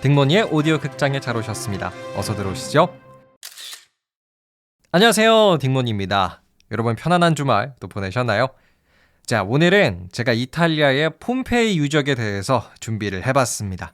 딩모니의 오디오 극장에 잘 오셨습니다. 어서 들어오시죠. 안녕하세요. 딩모니입니다. 여러분 편안한 주말 또 보내셨나요? 자, 오늘은 제가 이탈리아의 폼페이 유적에 대해서 준비를 해봤습니다.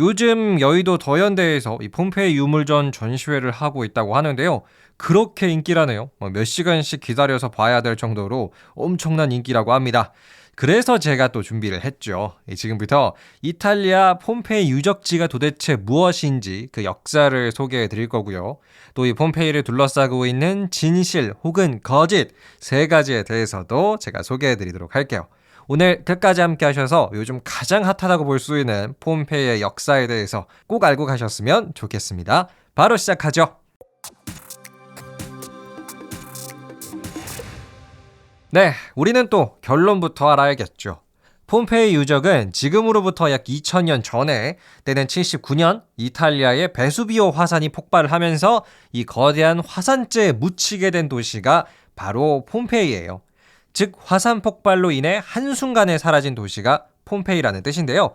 요즘 여의도 더현대에서 이 폼페이 유물전 전시회를 하고 있다고 하는데요. 그렇게 인기라네요. 뭐몇 시간씩 기다려서 봐야 될 정도로 엄청난 인기라고 합니다. 그래서 제가 또 준비를 했죠. 이 지금부터 이탈리아 폼페이 유적지가 도대체 무엇인지 그 역사를 소개해 드릴 거고요. 또 이 폼페이를 둘러싸고 있는 진실 혹은 거짓 세 가지에 대해서도 제가 소개해 드리도록 할게요. 오늘 끝까지 함께 하셔서 요즘 가장 핫하다고 볼 수 있는 폼페이의 역사에 대해서 꼭 알고 가셨으면 좋겠습니다. 바로 시작하죠. 네, 우리는 또 결론부터 알아야겠죠. 폼페이 유적은 지금으로부터 약 2000년 전에 때는 79년 이탈리아의 베수비오 화산이 폭발을 하면서 이 거대한 화산재에 묻히게 된 도시가 바로 폼페이예요. 즉 화산 폭발로 인해 한순간에 사라진 도시가 폼페이라는 뜻인데요.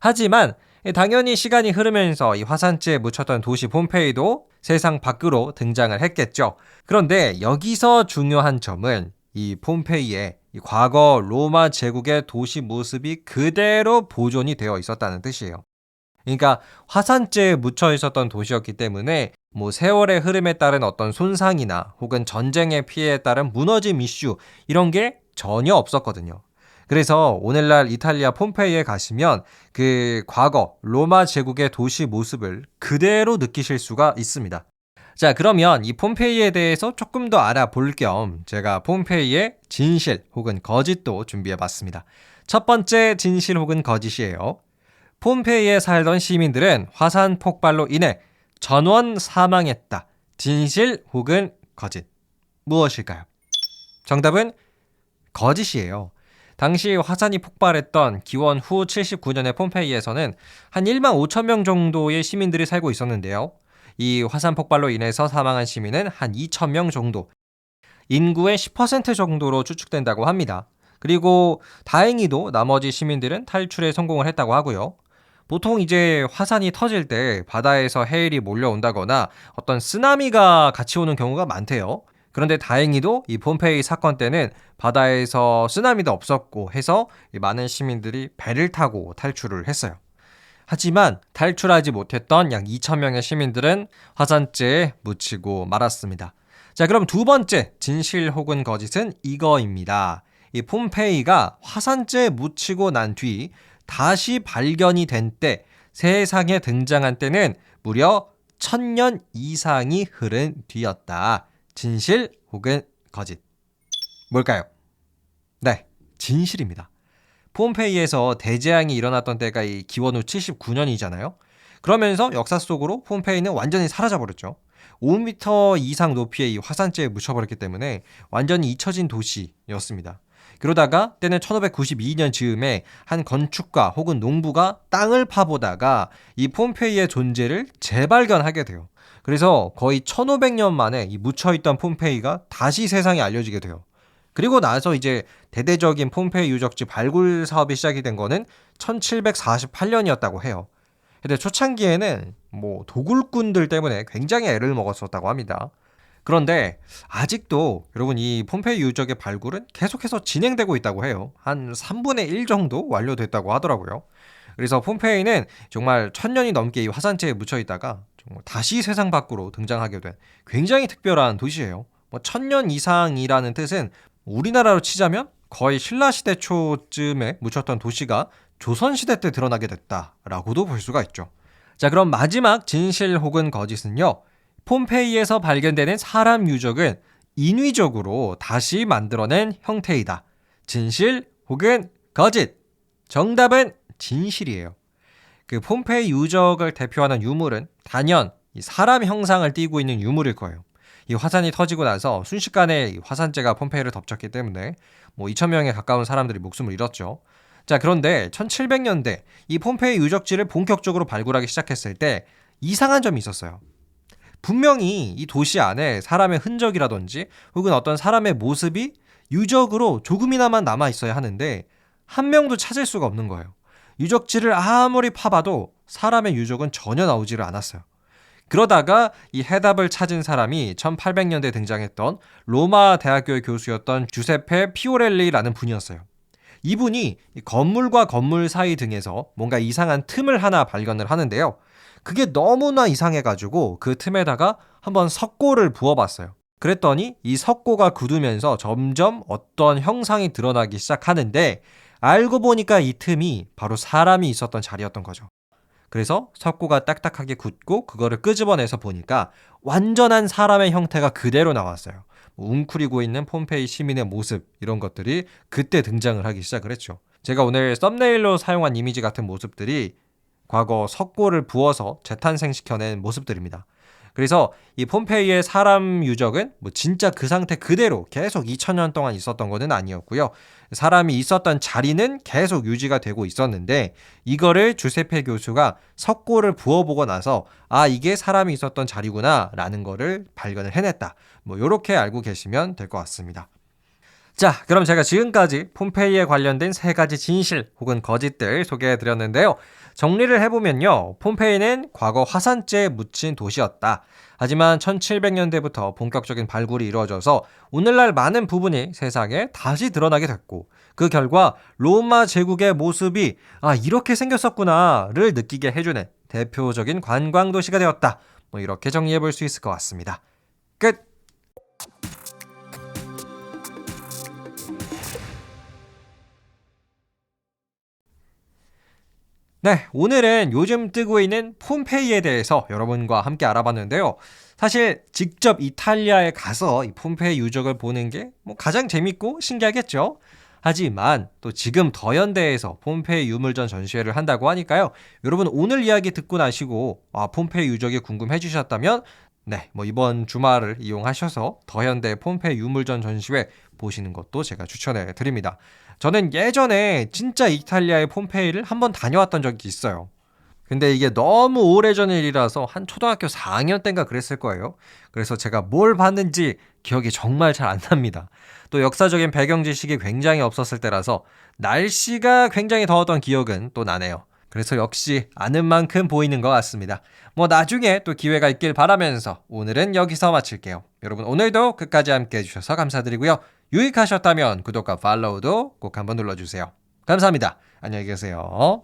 하지만 당연히 시간이 흐르면서 이 화산재에 묻혔던 도시 폼페이도 세상 밖으로 등장을 했겠죠. 그런데 여기서 중요한 점은 이 폼페이의 이 과거 로마 제국의 도시 모습이 그대로 보존이 되어 있었다는 뜻이에요. 그러니까 화산재에 묻혀 있었던 도시였기 때문에 뭐 세월의 흐름에 따른 어떤 손상이나 혹은 전쟁의 피해에 따른 무너짐 이슈 이런 게 전혀 없었거든요. 그래서 오늘날 이탈리아 폼페이에 가시면 그 과거 로마 제국의 도시 모습을 그대로 느끼실 수가 있습니다. 자, 그러면 이 폼페이에 대해서 조금 더 알아볼 겸 제가 폼페이의 진실 혹은 거짓도 준비해 봤습니다. 첫 번째 진실 혹은 거짓이에요. 폼페이에 살던 시민들은 화산 폭발로 인해 전원 사망했다. 진실 혹은 거짓. 무엇일까요? 정답은 거짓이에요. 당시 화산이 폭발했던 기원 후 79년의 폼페이에서는 한 1만 5천 명 정도의 시민들이 살고 있었는데요. 이 화산 폭발로 인해서 사망한 시민은 한 2천 명 정도. 인구의 10% 정도로 추측된다고 합니다. 그리고 다행히도 나머지 시민들은 탈출에 성공을 했다고 하고요. 보통 이제 화산이 터질 때 바다에서 해일이 몰려온다거나 어떤 쓰나미가 같이 오는 경우가 많대요. 그런데 다행히도 이 폼페이 사건 때는 바다에서 쓰나미도 없었고 해서 이 많은 시민들이 배를 타고 탈출을 했어요. 하지만 탈출하지 못했던 약 2,000명의 시민들은 화산재에 묻히고 말았습니다. 자, 그럼 두 번째 진실 혹은 거짓은 이거입니다. 이 폼페이가 화산재에 묻히고 난 뒤 다시 발견이 된 때, 세상에 등장한 때는 무려 천년 이상이 흐른 뒤였다. 진실 혹은 거짓. 뭘까요? 네, 진실입니다. 폼페이에서 대재앙이 일어났던 때가 이 기원 후 79년이잖아요. 그러면서 역사 속으로 폼페이는 완전히 사라져 버렸죠. 5m 이상 높이의 이 화산재에 묻혀버렸기 때문에 완전히 잊혀진 도시였습니다. 그러다가 때는 1592년 즈음에 한 건축가 혹은 농부가 땅을 파보다가 이 폼페이의 존재를 재발견하게 돼요. 그래서 거의 1500년 만에 이 묻혀있던 폼페이가 다시 세상에 알려지게 돼요. 그리고 나서 이제 대대적인 폼페이 유적지 발굴 사업이 시작이 된 거는 1748년이었다고 해요. 근데 초창기에는 뭐 도굴꾼들 때문에 굉장히 애를 먹었었다고 합니다. 그런데 아직도 여러분 이 폼페이 유적의 발굴은 계속해서 진행되고 있다고 해요. 한 3분의 1 정도 완료됐다고 하더라고요. 그래서 폼페이는 정말 천 년이 넘게 이 화산재에 묻혀 있다가 다시 세상 밖으로 등장하게 된 굉장히 특별한 도시예요. 뭐 천년 이상이라는 뜻은 우리나라로 치자면 거의 신라시대 초쯤에 묻혔던 도시가 조선시대 때 드러나게 됐다라고도 볼 수가 있죠. 자, 그럼 마지막 진실 혹은 거짓은요. 폼페이에서 발견되는 사람 유적은 인위적으로 다시 만들어낸 형태이다. 진실 혹은 거짓. 정답은 진실이에요. 그 폼페이 유적을 대표하는 유물은 단연 이 사람 형상을 띠고 있는 유물일 거예요. 이 화산이 터지고 나서 순식간에 이 화산재가 폼페이를 덮쳤기 때문에 뭐 2,000명에 가까운 사람들이 목숨을 잃었죠. 자, 그런데 1700년대 이 폼페이 유적지를 본격적으로 발굴하기 시작했을 때 이상한 점이 있었어요. 분명히 이 도시 안에 사람의 흔적이라든지 혹은 어떤 사람의 모습이 유적으로 조금이나마 남아 있어야 하는데 한 명도 찾을 수가 없는 거예요. 유적지를 아무리 파봐도 사람의 유적은 전혀 나오지를 않았어요. 그러다가 이 해답을 찾은 사람이 1800년대 등장했던 로마 대학교의 교수였던 주세페 피오렐리라는 분이었어요. 이분이 건물과 건물 사이 등에서 뭔가 이상한 틈을 하나 발견을 하는데요. 그게 너무나 이상해가지고 그 틈에다가 한번 석고를 부어봤어요. 그랬더니 이 석고가 굳으면서 점점 어떤 형상이 드러나기 시작하는데 알고 보니까 이 틈이 바로 사람이 있었던 자리였던 거죠. 그래서 석고가 딱딱하게 굳고 그거를 끄집어내서 보니까 완전한 사람의 형태가 그대로 나왔어요. 뭐 웅크리고 있는 폼페이 시민의 모습 이런 것들이 그때 등장을 하기 시작을 했죠. 제가 오늘 썸네일로 사용한 이미지 같은 모습들이 과거 석고를 부어서 재탄생시켜낸 모습들입니다. 그래서 이 폼페이의 사람 유적은 뭐 진짜 그 상태 그대로 계속 2000년 동안 있었던 것은 아니었고요. 사람이 있었던 자리는 계속 유지가 되고 있었는데 이거를 주세페 교수가 석고를 부어보고 나서 아 이게 사람이 있었던 자리구나라는 거를 발견을 해냈다. 뭐 이렇게 알고 계시면 될 것 같습니다. 자, 그럼 제가 지금까지 폼페이에 관련된 세 가지 진실 혹은 거짓들 소개해 드렸는데요. 정리를 해보면요. 폼페이는 과거 화산재에 묻힌 도시였다. 하지만 1700년대부터 본격적인 발굴이 이루어져서 오늘날 많은 부분이 세상에 다시 드러나게 됐고 그 결과 로마 제국의 모습이 아 이렇게 생겼었구나를 느끼게 해주는 대표적인 관광 도시가 되었다. 뭐 이렇게 정리해 볼 수 있을 것 같습니다. 끝. 네, 오늘은 요즘 뜨고 있는 폼페이에 대해서 여러분과 함께 알아봤는데요. 사실 직접 이탈리아에 가서 이 폼페이 유적을 보는 게 뭐 가장 재밌고 신기하겠죠. 하지만 또 지금 더 현대에서 폼페이 유물전 전시회를 한다고 하니까요. 여러분 오늘 이야기 듣고 나시고 아, 폼페이 유적이 궁금해 주셨다면 네, 뭐 이번 주말을 이용하셔서 더현대 폼페이 유물전 전시회 보시는 것도 제가 추천해 드립니다. 저는 예전에 진짜 이탈리아의 폼페이를 한번 다녀왔던 적이 있어요. 근데 이게 너무 오래전 일이라서 한 초등학교 4학년 때인가 그랬을 거예요. 그래서 제가 뭘 봤는지 기억이 정말 잘 안 납니다. 또 역사적인 배경 지식이 굉장히 없었을 때라서 날씨가 굉장히 더웠던 기억은 또 나네요. 그래서 역시 아는 만큼 보이는 것 같습니다. 뭐 나중에 또 기회가 있길 바라면서 오늘은 여기서 마칠게요. 여러분 오늘도 끝까지 함께 해주셔서 감사드리고요. 유익하셨다면 구독과 팔로우도 꼭 한번 눌러주세요. 감사합니다. 안녕히 계세요.